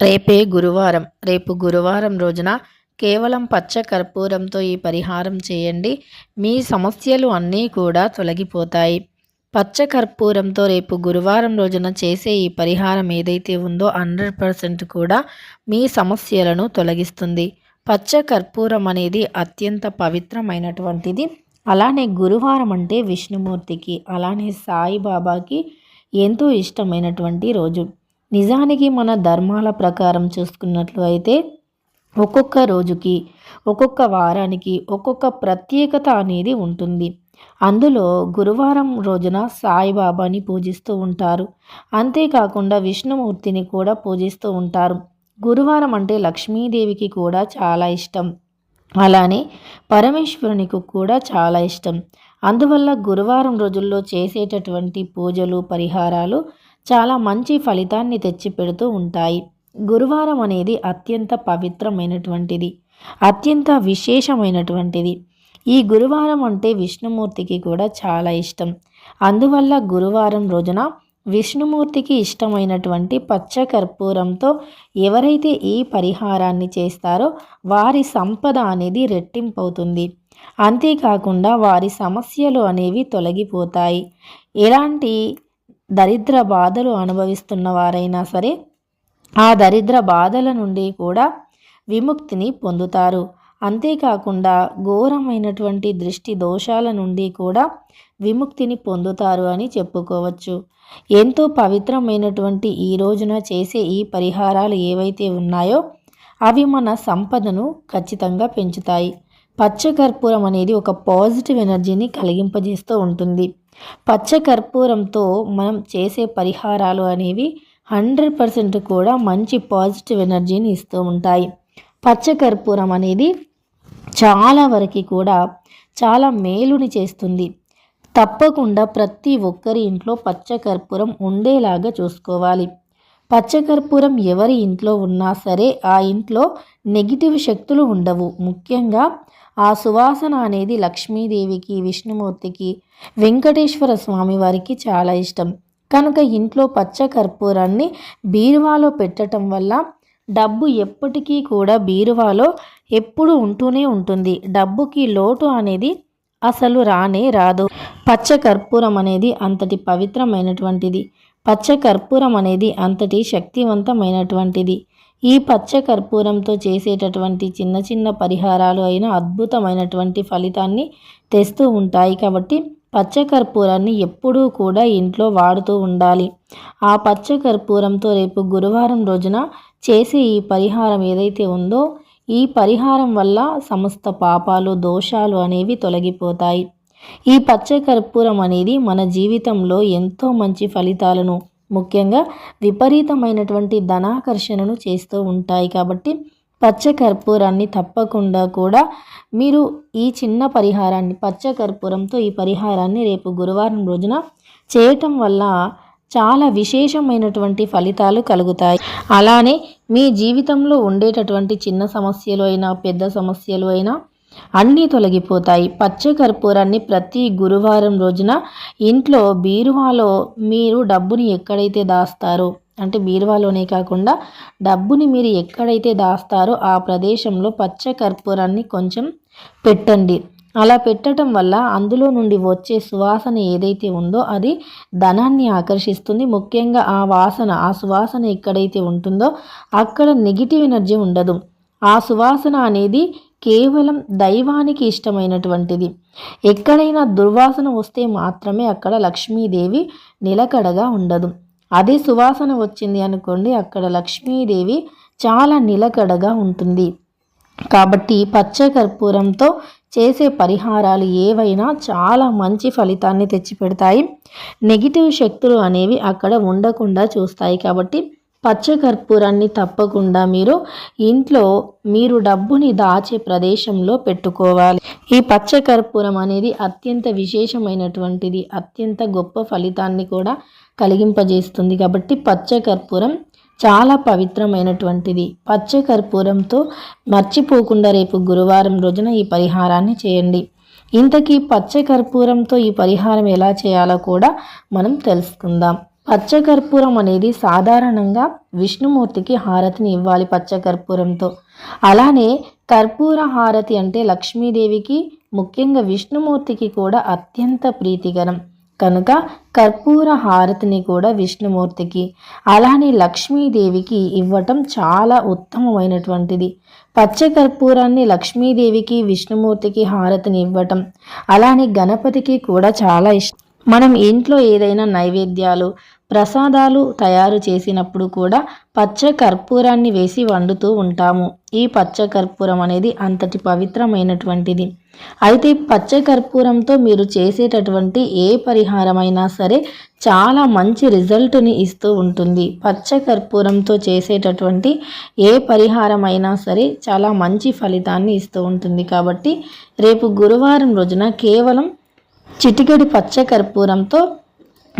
రేపే గురువారం. రేపు గురువారం రోజున కేవలం పచ్చ కర్పూరంతో ఈ పరిహారం చేయండి. మీ సమస్యలు అన్నీ కూడా తొలగిపోతాయి. పచ్చ కర్పూరంతో రేపు గురువారం రోజున చేసే ఈ పరిహారం ఏదైతే ఉందో హండ్రెడ్ పర్సెంట్ కూడా మీ సమస్యలను తొలగిస్తుంది. పచ్చ కర్పూరం అనేది అత్యంత పవిత్రమైనటువంటిది. అలానే గురువారం అంటే విష్ణుమూర్తికి అలానే సాయిబాబాకి ఎంతో ఇష్టమైనటువంటి రోజు. నిజానికి మన ధర్మాల ప్రకారం చూసుకున్నట్లు అయితే ఒక్కొక్క రోజుకి ఒక్కొక్క వారానికి ఒక్కొక్క ప్రత్యేకత అనేది ఉంటుంది. అందులో గురువారం రోజున సాయిబాబాని పూజిస్తూ ఉంటారు. అంతేకాకుండా విష్ణుమూర్తిని కూడా పూజిస్తూ ఉంటారు. గురువారం అంటే లక్ష్మీదేవికి కూడా చాలా ఇష్టం. అలానే పరమేశ్వరునికి కూడా చాలా ఇష్టం. అందువల్ల గురువారం రోజుల్లో చేసేటటువంటి పూజలు పరిహారాలు చాలా మంచి ఫలితాన్ని తెచ్చిపెడుతూ ఉంటాయి. గురువారం అనేది అత్యంత పవిత్రమైనటువంటిది. అత్యంత విశేషమైనటువంటిది. ఈ గురువారం అంటే విష్ణుమూర్తికి కూడా చాలా ఇష్టం. అందువల్ల గురువారం రోజున విష్ణుమూర్తికి ఇష్టమైనటువంటి పచ్చ కర్పూరంతో ఎవరైతే ఈ పరిహారాన్ని చేస్తారో వారి సంపద అనేది రెట్టింపవుతుంది. అంతేకాకుండా వారి సమస్యలు అనేవి తొలగిపోతాయి. ఎలాంటి దరిద్ర బాధలు అనుభవిస్తున్న వారైనా సరే ఆ దరిద్ర బాధల నుండి కూడా విముక్తిని పొందుతారు. అంతేకాకుండా ఘోరమైనటువంటి దృష్టి దోషాల నుండి కూడా విముక్తిని పొందుతారు అని చెప్పుకోవచ్చు. ఎంతో పవిత్రమైనటువంటి ఈ రోజున చేసే ఈ పరిహారాలు ఏవైతే ఉన్నాయో అవి మన సంపదను ఖచ్చితంగా పెంచుతాయి. పచ్చకర్పూరం అనేది ఒక పాజిటివ్ ఎనర్జీని కలిగింపజేస్తూ ఉంటుంది. పచ్చకర్పూరంతో మనం చేసే పరిహారాలు అనేవి హండ్రెడ్ పర్సెంట్ కూడా మంచి పాజిటివ్ ఎనర్జీని ఇస్తూ ఉంటాయి. పచ్చకర్పూరం అనేది చాలా వరకు కూడా చాలా మేలుని చేస్తుంది. తప్పకుండా ప్రతి ఒక్కరి ఇంట్లో పచ్చకర్పూరం ఉండేలాగా చూసుకోవాలి. పచ్చకర్పూరం ఎవరి ఇంట్లో ఉన్నా సరే ఆ ఇంట్లో నెగిటివ్ శక్తులు ఉండవు. ముఖ్యంగా ఆ సువాసన అనేది లక్ష్మీదేవికి విష్ణుమూర్తికి వెంకటేశ్వర స్వామి వారికి చాలా ఇష్టం. కనుక ఇంట్లో పచ్చ కర్పూరాన్ని బీరువాలో పెట్టడం వల్ల డబ్బు ఎప్పటికీ కూడా బీరువాలో ఎప్పుడు ఉంటూనే ఉంటుంది. డబ్బుకి లోటు అనేది అసలు రానే రాదు. పచ్చ కర్పూరం అనేది అంతటి పవిత్రమైనటువంటిది. పచ్చ కర్పూరం అనేది అంతటి శక్తివంతమైనటువంటిది. ఈ పచ్చ కర్పూరంతో చేసేటటువంటి చిన్న చిన్న పరిహారాలు అయిన అద్భుతమైనటువంటి ఫలితాన్ని తెస్తూ ఉంటాయి కాబట్టి పచ్చకర్పూరాన్ని ఎప్పుడూ కూడా ఇంట్లో వాడుతూ ఉండాలి. ఆ పచ్చకర్పూరంతో రేపు గురువారం రోజున చేసే ఈ పరిహారం ఏదైతే ఉందో ఈ పరిహారం వల్ల సమస్త పాపాలు దోషాలు అనేవి తొలగిపోతాయి. ఈ పచ్చకర్పూరం అనేది మన జీవితంలో ఎంతో మంచి ఫలితాలను ముఖ్యంగా విపరీతమైనటువంటి ధనాకర్షణను చేస్తూ ఉంటాయి కాబట్టి పచ్చ కర్పూరాన్ని తప్పకుండా కూడా మీరు ఈ చిన్న పరిహారాన్ని పచ్చ కర్పూరంతో ఈ పరిహారాన్ని రేపు గురువారం రోజున చేయటం వల్ల చాలా విశేషమైనటువంటి ఫలితాలు కలుగుతాయి. అలానే మీ జీవితంలో ఉండేటటువంటి చిన్న సమస్యలు అయినా పెద్ద సమస్యలు అయినా అన్నీ తొలగిపోతాయి. పచ్చ కర్పూరాన్ని ప్రతి గురువారం రోజున ఇంట్లో బీరువాలో మీరు డబ్బుని ఎక్కడైతే దాస్తారో అంటే బీరువాలోనే కాకుండా డబ్బుని మీరు ఎక్కడైతే దాస్తారో ఆ ప్రదేశంలో పచ్చ కర్పూరాన్ని కొంచెం పెట్టండి. అలా పెట్టడం వల్ల అందులో నుండి వచ్చే సువాసన ఏదైతే ఉందో అది ధనాన్ని ఆకర్షిస్తుంది. ముఖ్యంగా ఆ వాసన ఆ సువాసన ఎక్కడైతే ఉంటుందో అక్కడ నెగిటివ్ ఎనర్జీ ఉండదు. ఆ సువాసన అనేది కేవలం దైవానికి ఇష్టమైనటువంటిది. ఎక్కడైనా దుర్వాసన వస్తే మాత్రమే అక్కడ లక్ష్మీదేవి నిలకడగా ఉండదు. అదే సువాసన వచ్చింది అనుకోండి అక్కడ లక్ష్మీదేవి చాలా నిలకడగా ఉంటుంది. కాబట్టి పచ్చ కర్పూరంతో చేసే పరిహారాలు ఏవైనా చాలా మంచి ఫలితాన్ని తెచ్చిపెడతాయి. నెగిటివ్ శక్తులు అనేవి అక్కడ ఉండకుండా చూస్తాయి కాబట్టి పచ్చకర్పూరాన్ని తప్పకుండా మీరు ఇంట్లో మీరు డబ్బుని దాచే ప్రదేశంలో పెట్టుకోవాలి. ఈ పచ్చకర్పూరం అనేది అత్యంత విశేషమైనటువంటిది అత్యంత గొప్ప ఫలితాన్ని కూడా కలిగింపజేస్తుంది. కాబట్టి పచ్చకర్పూరం చాలా పవిత్రమైనటువంటిది. పచ్చకర్పూరంతో మర్చిపోకుండా రేపు గురువారం రోజున ఈ పరిహారాన్ని చేయండి. ఇంతకీ పచ్చకర్పూరంతో ఈ పరిహారం ఎలా చేయాలో కూడా మనం తెలుసుకుందాం. పచ్చకర్పూరం అనేది సాధారణంగా విష్ణుమూర్తికి హారతిని ఇవ్వాలి పచ్చకర్పూరంతో. అలానే కర్పూర హారతి అంటే లక్ష్మీదేవికి ముఖ్యంగా విష్ణుమూర్తికి కూడా అత్యంత ప్రీతికరం. కనుక కర్పూర హారతిని కూడా విష్ణుమూర్తికి అలానే లక్ష్మీదేవికి ఇవ్వటం చాలా ఉత్తమమైనటువంటిది. పచ్చకర్పూరాన్ని లక్ష్మీదేవికి విష్ణుమూర్తికి హారతిని ఇవ్వటం అలానే గణపతికి కూడా చాలా ఇష్టం. మనం ఇంట్లో ఏదైనా నైవేద్యాలు ప్రసాదాలు తయారు చేసినప్పుడు కూడా పచ్చ కర్పూరాన్ని వేసి వండుతూ ఉంటాము. ఈ పచ్చ కర్పూరం అనేది అంతటి పవిత్రమైనటువంటిది. అయితే పచ్చ కర్పూరంతో మీరు చేసేటటువంటి ఏ పరిహారమైనా సరే చాలా మంచి రిజల్ట్ని ఇస్తూ ఉంటుంది. పచ్చ కర్పూరంతో చేసేటటువంటి ఏ పరిహారమైనా సరే చాలా మంచి ఫలితాన్ని ఇస్తూ ఉంటుంది. కాబట్టి రేపు గురువారం రోజున కేవలం చిటికెడి పచ్చ కర్పూరంతో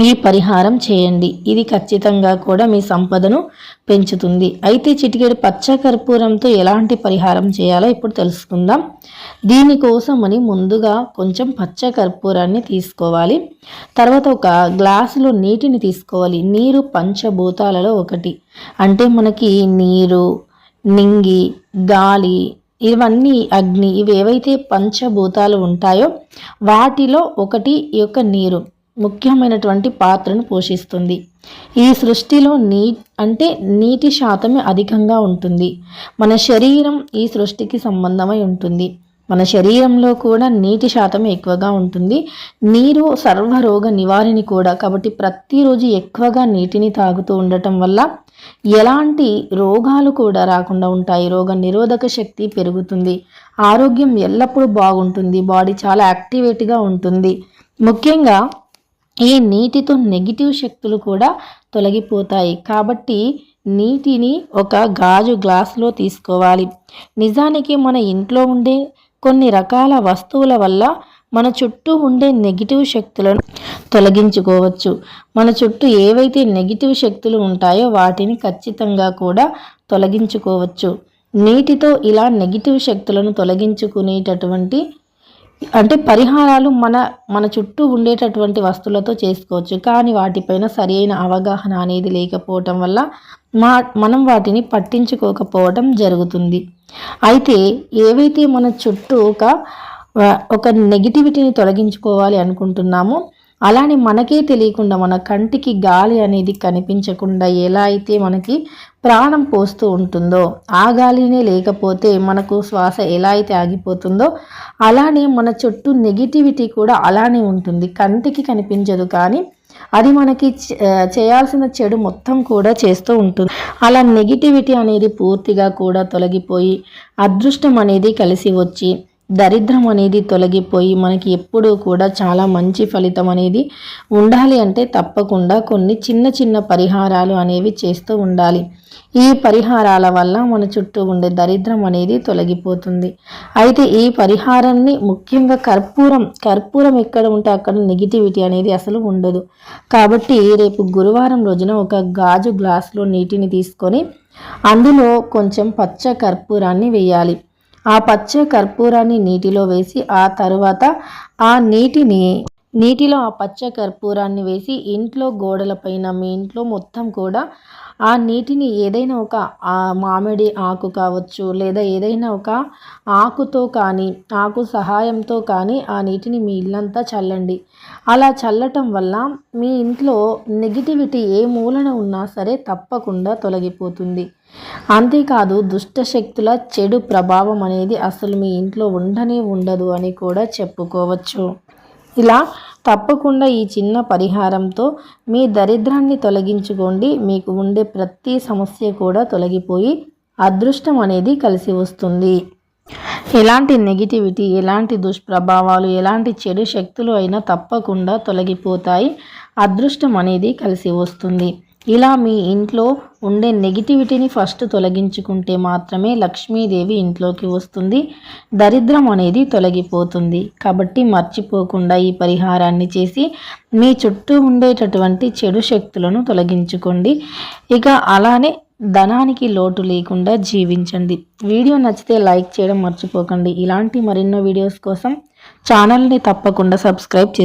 ఈ పరిహారం చేయండి. ఇది ఖచ్చితంగా కూడా మీ సంపదను పెంచుతుంది. అయితే చిటికెడు పచ్చ కర్పూరంతో ఎలాంటి పరిహారం చేయాలో ఇప్పుడు తెలుసుకుందాం. దీనికోసమని ముందుగా కొంచెం పచ్చ కర్పూరాన్ని తీసుకోవాలి. తర్వాత ఒక గ్లాసులో నీటిని తీసుకోవాలి. నీరు పంచభూతాలలో ఒకటి. అంటే మనకి నీరు నింగి గాలి ఇవన్నీ అగ్ని ఇవి ఏవైతే పంచభూతాలు ఉంటాయో వాటిలో ఒకటి ఈ యొక్క నీరు. ముఖ్యమైనటువంటి పాత్రను పోషిస్తుంది. ఈ సృష్టిలో నీ అంటే నీటి శాతమే అధికంగా ఉంటుంది. మన శరీరం ఈ సృష్టికి సంబంధమై ఉంటుంది. మన శరీరంలో కూడా నీటి శాతం ఎక్కువగా ఉంటుంది. నీరు సర్వరోగ నివారిణి కూడా. కాబట్టి ప్రతిరోజు ఎక్కువగా నీటిని తాగుతూ ఉండటం వల్ల ఎలాంటి రోగాలు కూడా రాకుండా ఉంటాయి. రోగ నిరోధక శక్తి పెరుగుతుంది. ఆరోగ్యం ఎల్లప్పుడూ బాగుంటుంది. బాడీ చాలా యాక్టివేట్గా ఉంటుంది. ముఖ్యంగా ఈ నీటితో నెగిటివ్ శక్తులు కూడా తొలగిపోతాయి. కాబట్టి నీటిని ఒక గాజు గ్లాసులో తీసుకోవాలి. నిజానికి మన ఇంట్లో ఉండే కొన్ని రకాల వస్తువుల వల్ల మన చుట్టూ ఉండే నెగిటివ్ శక్తులను తొలగించుకోవచ్చు. మన చుట్టూ ఏవైతే నెగిటివ్ శక్తులు ఉంటాయో వాటిని ఖచ్చితంగా కూడా తొలగించుకోవచ్చు. నీటితో ఇలా నెగిటివ్ శక్తులను తొలగించుకునేటటువంటి అంటే పరిహారాలు మన మన చుట్టూ ఉండేటటువంటి వస్తువులతో చేసుకోవచ్చు. కానీ వాటిపైన సరైన అవగాహన అనేది లేకపోవటం వల్ల మా మనం వాటిని పట్టించుకోకపోవటం జరుగుతుంది. అయితే ఏవైతే మన చుట్టూ ఒక ఒక నెగిటివిటీని తొలగించుకోవాలి అనుకుంటున్నామో అలానే మనకే తెలియకుండా మన కంటికి గాలి అనేది కనిపించకుండా ఎలా అయితే మనకి ప్రాణం పోస్తూ ఉంటుందో ఆ గాలినే లేకపోతే మనకు శ్వాస ఎలా అయితే ఆగిపోతుందో అలానే మన చుట్టూ నెగిటివిటీ కూడా అలానే ఉంటుంది. కంటికి కనిపించదు కానీ అది మనకి చేయాల్సిన చెడు మొత్తం కూడా చేస్తూ ఉంటుంది. అలా నెగిటివిటీ అనేది పూర్తిగా కూడా తొలగిపోయి అదృష్టం అనేది కలిసి వచ్చి దరిద్రం అనేది తొలగిపోయి మనకి ఎప్పుడూ కూడా చాలా మంచి ఫలితం అనేది ఉండాలి అంటే తప్పకుండా కొన్ని చిన్న చిన్న పరిహారాలు అనేవి చేస్తూ ఉండాలి. ఈ పరిహారాల వల్ల మన చుట్టూ ఉండే దరిద్రం అనేది తొలగిపోతుంది. అయితే ఈ పరిహారాన్ని ముఖ్యంగా కర్పూరం కర్పూరం ఎక్కడ ఉంటే అక్కడ నెగిటివిటీ అనేది అసలు ఉండదు. కాబట్టి రేపు గురువారం రోజున ఒక గాజు గ్లాసులో నీటిని తీసుకొని అందులో కొంచెం పచ్చ కర్పూరాన్ని వేయాలి. ఆ పచ్చ కర్పూరాన్ని నీటిలో వేసి ఆ తరువాత ఆ నీటిని నీటిలో ఆ పచ్చ కర్పూరాన్ని వేసి ఇంట్లో గోడలపైన మీ ఇంట్లో మొత్తం కూడా ఆ నీటిని ఏదైనా ఒక మామిడి ఆకు కావచ్చు లేదా ఏదైనా ఒక ఆకుతో కానీ ఆకు సహాయంతో కానీ ఆ నీటిని మీ ఇల్లంతా చల్లండి. అలా చల్లటం వల్ల మీ ఇంట్లో నెగిటివిటీ ఏ మూలన ఉన్నా సరే తప్పకుండా తొలగిపోతుంది. అంతేకాదు దుష్ట శక్తుల చెడు ప్రభావం అనేది అసలు మీ ఇంట్లో ఉండనే ఉండదు అని కూడా చెప్పుకోవచ్చు. ఇలా తప్పకుండా ఈ చిన్న పరిహారంతో మీ దరిద్రాన్ని తొలగించుకోండి. మీకు ఉండే ప్రతి సమస్య కూడా తొలగిపోయి అదృష్టం అనేది కలిసి వస్తుంది. ఎలాంటి నెగిటివిటీ ఎలాంటి దుష్ప్రభావాలు ఎలాంటి చెడు శక్తులు అయినా తప్పకుండా తొలగిపోతాయి. అదృష్టం అనేది కలిసి వస్తుంది. ఇలా మీ ఇంట్లో ఉండే నెగిటివిటీని ఫస్ట్ తొలగించుకుంటే మాత్రమే లక్ష్మీదేవి ఇంట్లోకి వస్తుంది. దరిద్రం అనేది తొలగిపోతుంది. కాబట్టి మర్చిపోకుండా ఈ పరిహారాన్ని చేసి మీ చుట్టూ ఉండేటటువంటి చెడు శక్తులను తొలగించుకోండి. ఇక అలానే ధనానికి లోటు లేకుండా జీవించండి. వీడియో నచ్చితే లైక్ చేయడం మర్చిపోకండి. ఇలాంటి మరెన్నో వీడియోస్ కోసం ఛానల్ని తప్పకుండా సబ్స్క్రైబ్